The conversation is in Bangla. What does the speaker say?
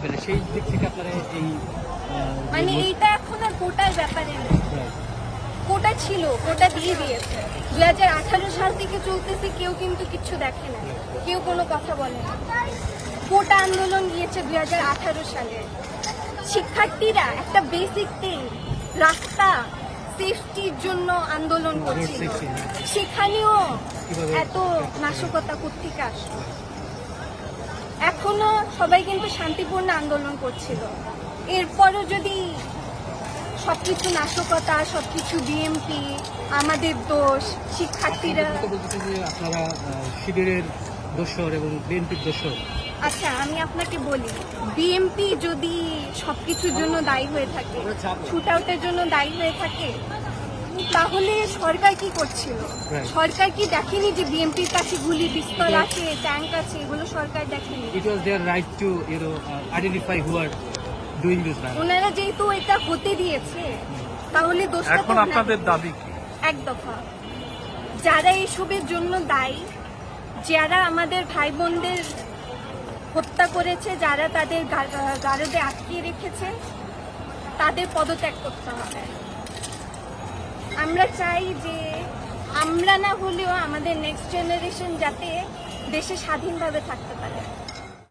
হবে না। সেই দিক থেকে আপনারা এই মানে এইটা এখন আর কোটার ব্যাপারে না. কোটা ছিল কোটা দিয়ে দিয়েছে। দুই হাজার আঠারো সাল থেকে চলতেছে কেউ কিন্তু কিচ্ছু দেখে না। কেউ কোনো কথা বলে না। কোটা আন্দোলন গিয়েছে দুই হাজার আঠারো সালে। শিক্ষার্থীরা একটা বেসিক থিং রাস্তা সেফটির জন্য আন্দোলন করছিল। হ্যাঁ। সেখানেও এত নাশকতা কোথেকে আসলো। সবাই কিন্তু শান্তিপূর্ণ আন্দোলন করছিল। এরপরও যদি সবকিছু নাশকতা সবকিছু বিএমপি আমাদের দোষ শিক্ষার্থীরা আপনারা শিবিরের দোষর এবং বিএনপির দোষর আচ্ছা আমি আপনাকে বলি বিএমপি যদি সবকিছুর জন্য দায়ী হয়ে থাকে শুট আউটের জন্য দায়ী হয়ে থাকে তাহলে সরকার কি করছিল? সরকার কি দেখেনি যে বিএমপির কাছে গুলি পিস্তল আছে ট্যাঙ্ক আছে এগুলো সরকার দেখেনি? It was there right to you know identify who are doing this ওনারা যেহেতু এটা হতে দিয়েছে তাহলে দোষটা এখন আপনাদের দাবি কি? এক দফা। যারা এসবের জন্য দায়ী যারা আমাদের ভাই বোনদের হত্যা করেছে যারা তাদের গারদে আটকিয়ে রেখেছে তাদের পদত্যাগ করতে হবে। আমরা চাই যে আমরা না হলেও আমাদের নেক্সট জেনারেশন যাতে দেশে স্বাধীনভাবে থাকতে পারে।